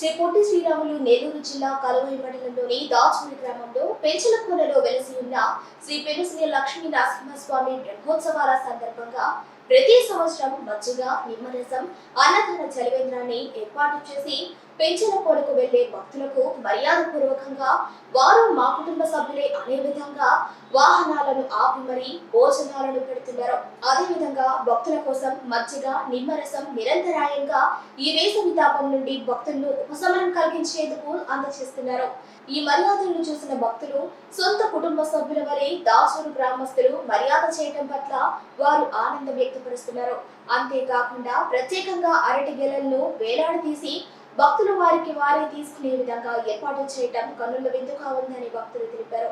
శ్రీ పొట్టి శ్రీరాములు నెల్లూరు జిల్లా కలవై మండలంలోని దాచూరి గ్రామంలో పెంచలకూరలో వెలసి ఉన్న శ్రీ పెనుశ్రీ లక్ష్మీ నరసింహస్వామి బ్రహ్మోత్సవాల సందర్భంగా ప్రతి సంవత్సరం మజ్జిగ నిమ్మరసం అన్నదాన చలివేంద్రాన్ని ఏర్పాటు చేసి పెంచిన పెంచలకోడకు వెళ్ళే భక్తులకు మర్యాద పూర్వకంగా వారు మా కుటుంబ సభ్యులే అనే విధంగా వాహనాలను ఆపి మరీ భోజనాలను పెడుతున్నారు. అదేవిధంగా భక్తుల కోసం మజ్జిగ నిమ్మరసం నిరంతరాయంగా ఈ వేసవి తాపం నుండి భక్తులను ఉపశమనం కలిగించేందుకు అందజేస్తున్నారు ఈ మర్యాదలను చూసిన భక్తులు సొంత కుటుంబ సభ్యుల వలె దాసూరు గ్రామస్తులు మర్యాద చేయటం పట్ల వారు ఆనందం వ్యక్తపరుస్తున్నారు. అంతేకాకుండా ప్రత్యేకంగా అరటి గెలలను వేలాడదీసి భక్తులు వారికి వారే తీసుకునే విధంగా ఏర్పాటు చేయటం కన్నుల విందుగా ఉందని భక్తులు తెలిపారు.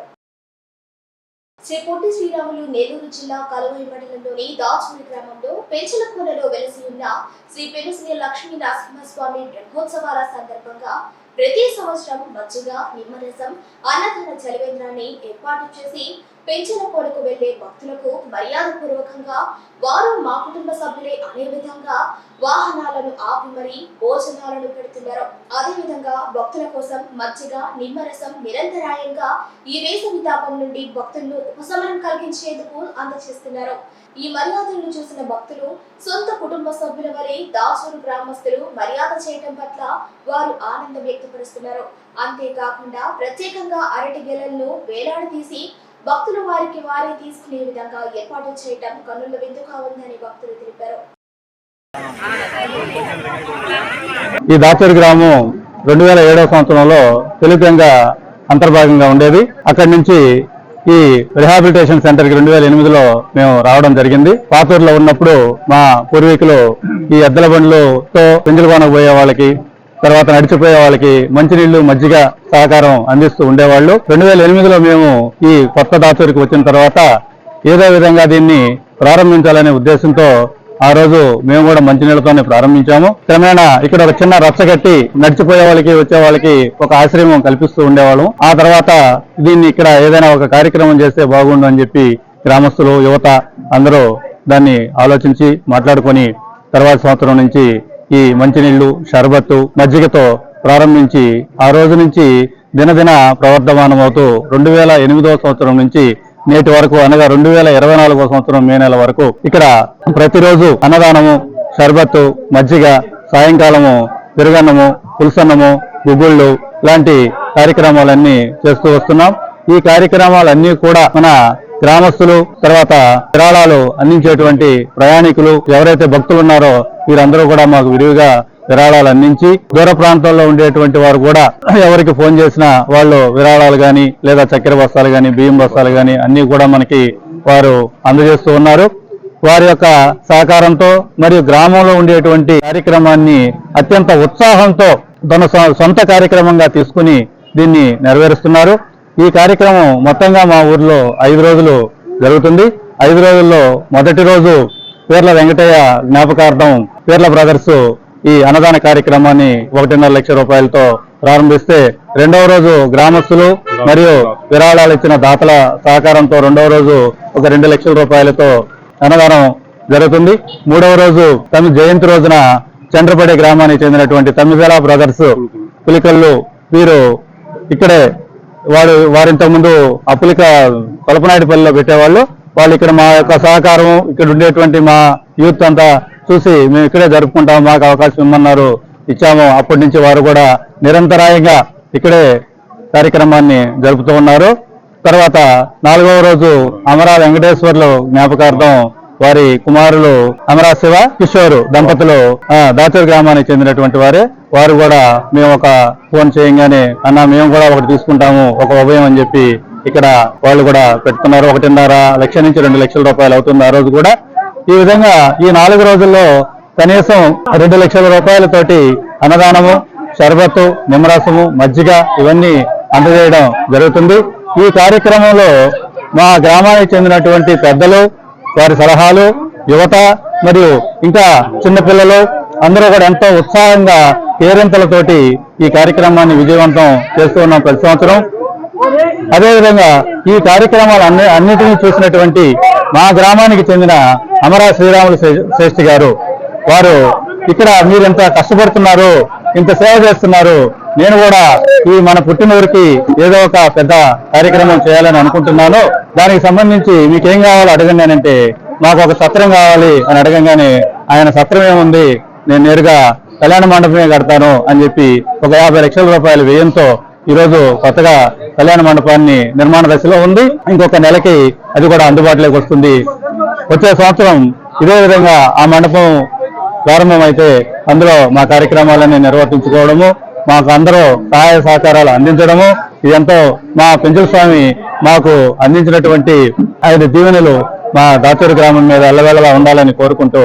శ్రీ పొట్టి శ్రీరాములు నెల్లూరు జిల్లా కలవై మండలంలోని దాచూరి గ్రామంలో పెంచలకూరలో వెలసి ఉన్న శ్రీ పెనుశ్రీ లక్ష్మీ నరసింహస్వామి బ్రహ్మోత్సవాల సందర్భంగా ప్రతి సంవత్సరం మజ్జిగ నిమ్మరసం అన్నదాన చలివేంద్రాన్ని ఏర్పాటు చేసి పెంచిన కోడకు వెళ్ళే భక్తులకు మర్యాద పూర్వకంగా వారు మా కుటుంబ సభ్యులే అనే విధంగా వాహనాలను ఆపి మరీ భోజనాలను పెడుతున్నారు అదేవిధంగా భక్తుల కోసం మజ్జిగ నిమ్మరసం నిరంతరాయంగా ఈ వేసవి తాపం నుండి భక్తులను ఉపశమనం కలిగించేందుకు అందజేస్తున్నారు ఈ మర్యాదలను చూసిన భక్తులు సొంత కుటుంబ సభ్యుల వలె దాసూరు గ్రామస్తులు మర్యాద చేయటం పట్ల వారు ఆనందం వ్యక్తపరుస్తున్నారు. అంతేకాకుండా ప్రత్యేకంగా అరటి గెలలను వేలాడదీసి భక్తులు వారికి వారే తీసుకునే విధంగా ఏర్పాటు చేయటం కన్నుల విందుగా ఉందని భక్తులు తెలిపారు. ఈ దాచూరి గ్రామం రెండు వేల ఏడవ సంవత్సరంలో తెలుగుగా అంతర్భాగంగా ఉండేది. అక్కడి నుంచి ఈ రిహాబిలిటేషన్ సెంటర్కి రెండు వేల ఎనిమిదిలో మేము రావడం జరిగింది. పాతూరులో ఉన్నప్పుడు మా పూర్వీకులు ఈ ఎద్దల బండ్లతో పెంజలకోనకు పోయే వాళ్ళకి తర్వాత నడిచిపోయే వాళ్ళకి మంచినీళ్ళు మజ్జిగ సహకారం అందిస్తూ ఉండేవాళ్ళు. రెండు వేల ఎనిమిదిలో మేము ఈ కొత్త దాచూరికి వచ్చిన తర్వాత ఏదో విధంగా దీన్ని ప్రారంభించాలనే ఉద్దేశంతో ఆ రోజు మేము కూడా మంచినీళ్ళతోనే ప్రారంభించాము. క్రమేణా ఇక్కడ ఒక చిన్న రచ్చ కట్టి నడిచిపోయే వాళ్ళకి వచ్చే వాళ్ళకి ఒక ఆశ్రయం కల్పిస్తూ ఉండేవాళ్ళం. ఆ తర్వాత దీన్ని ఇక్కడ ఏదైనా ఒక కార్యక్రమం చేస్తే బాగుండు అని చెప్పి గ్రామస్తులు యువత అందరూ దాన్ని ఆలోచించి మాట్లాడుకొని తర్వాత సంవత్సరం నుంచి ఈ మంచినీళ్ళు షర్బత్తు మజ్జిగతో ప్రారంభించి ఆ రోజు నుంచి దినదిన ప్రవర్ధమానం అవుతూ రెండు వేల ఎనిమిదవ సంవత్సరం నుంచి నేటి వరకు అనగా రెండు వేల ఇరవై నాలుగో సంవత్సరం మే నెల వరకు ఇక్కడ ప్రతిరోజు అన్నదానము షర్బత్తు మజ్జిగ సాయంకాలము పెరుగన్నము పులుసన్నము గుగ్గుళ్ళు లాంటి కార్యక్రమాలన్నీ చేస్తూ వస్తున్నాం. ఈ కార్యక్రమాలన్నీ కూడా మన గ్రామస్తులు తర్వాత విరాళాలు అందించేటువంటి ప్రయాణికులు ఎవరైతే భక్తులు ఉన్నారో వీరందరూ కూడా మాకు విరివిగా విరాళాలు అందించి దూర ప్రాంతాల్లో ఉండేటువంటి వారు కూడా ఎవరికి ఫోన్ చేసినా వాళ్ళు విరాళాలు కానీ లేదా చక్కెర బస్తాలు కానీ బియ్యం బస్తాలు కానీ అన్ని కూడా మనకి వారు అందజేస్తూ ఉన్నారు. వారి యొక్క సహకారంతో మరియు గ్రామంలో ఉండేటువంటి కార్యక్రమాన్ని అత్యంత ఉత్సాహంతో తన సొ- సొంత కార్యక్రమంగా తీసుకుని దీన్ని నెరవేరుస్తున్నారు. ఈ కార్యక్రమం మొత్తంగా మా ఊర్లో ఐదు రోజులు జరుగుతుంది. ఐదు రోజుల్లో మొదటి రోజు పేర్ల వెంకటయ్య జ్ఞాపకార్థం పేర్ల బ్రదర్స్ ఈ అన్నదాన కార్యక్రమాన్ని ఒకటిన్నర లక్ష రూపాయలతో ప్రారంభిస్తే రెండవ రోజు గ్రామస్తులు మరియు విరాళాలు ఇచ్చిన దాతల సహకారంతో రెండవ రోజు ఒక రెండు లక్షల రూపాయలతో అన్నదానం జరుగుతుంది. మూడవ రోజు తమ జయంతి రోజున చంద్రపడి గ్రామానికి చెందినటువంటి తమ్మిదల బ్రదర్స్ పులికల్లు వీరు ఇక్కడే వాడు వారింతకు ముందు అప్పులిక కొలపనాయుడుపల్లిలో పెట్టేవాళ్ళు. వాళ్ళు ఇక్కడ మా యొక్క సహకారం ఇక్కడ ఉండేటువంటి మా యూత్ అంతా చూసి మేము ఇక్కడే జరుపుకుంటాం మాకు అవకాశం ఇమ్మన్నారు ఇచ్చాము. అప్పటి నుంచి వారు కూడా నిరంతరాయంగా ఇక్కడే కార్యక్రమాన్ని జరుపుతూ ఉన్నారు. తర్వాత నాలుగవ రోజు అమరా వెంకటేశ్వర్లు జ్ఞాపకార్థం వారి కుమారులు అమరా శివ కిషోర్ దంపతులు దాచూరు గ్రామానికి చెందినటువంటి వారే. వారు కూడా మేము ఒక ఫోన్ చేయంగానే అన్న మేము కూడా ఒకటి తీసుకుంటాము ఒక ఉభయం అని చెప్పి ఇక్కడ వాళ్ళు కూడా పెడుతున్నారు ఒకటిన్నర లక్ష నుంచి రెండు లక్షల రూపాయలు అవుతుంది ఆ రోజు కూడా. ఈ విధంగా ఈ నాలుగు రోజుల్లో కనీసం రెండు లక్షల రూపాయలతోటి అన్నదానము షర్బత్తు నిమ్మరసము మజ్జిగ ఇవన్నీ అందజేయడం జరుగుతుంది. ఈ కార్యక్రమంలో మా గ్రామానికి చెందినటువంటి పెద్దలు వారి సలహాలు యువత మరియు ఇంకా చిన్నపిల్లలు అందరూ కూడా ఎంతో ఉత్సాహంగా కేరింతలతోటి ఈ కార్యక్రమాన్ని విజయవంతం చేస్తూ ఉన్నాం ప్రతి సంవత్సరం. అదేవిధంగా ఈ కార్యక్రమాలు అన్ని అన్నిటినీ చూసినటువంటి మా గ్రామానికి చెందిన అమరా శ్రీరాములు శ్రేష్ఠి గారు. వారు ఇక్కడ మీరు ఎంత కష్టపడుతున్నారు ఇంత సేవ చేస్తున్నారు నేను కూడా ఈ మన పుట్టినూరికి ఏదో ఒక పెద్ద కార్యక్రమం చేయాలని అనుకుంటున్నాను. దానికి సంబంధించి మీకేం కావాలో అడగండి అంటే మాకు ఒక సత్రం కావాలి అని అడగంగానే ఆయన సత్రం ఏముంది నేను నేరుగా కళ్యాణ మండపమే కడతాను అని చెప్పి ఒక యాభై లక్షల రూపాయల వ్యయంతో ఈ రోజు కొత్తగా కళ్యాణ మండపాన్ని నిర్మాణ దశలో ఉంది. ఇంకొక నెలకి అది కూడా అందుబాటులోకి వస్తుంది. వచ్చే సంవత్సరం ఇదే విధంగా ఆ మండపం ప్రారంభమైతే అందులో మా కార్యక్రమాలన్నీ నిర్వర్తించుకోవడము మాకు అందరూ సహాయ సహకారాలు అందించడము ఇదంతో మా పెంచుల స్వామి మాకు అందించినటువంటి ఐదు దీవెనలు మా దాచూరు గ్రామం మీద అల్లవేళలా ఉండాలని కోరుకుంటూ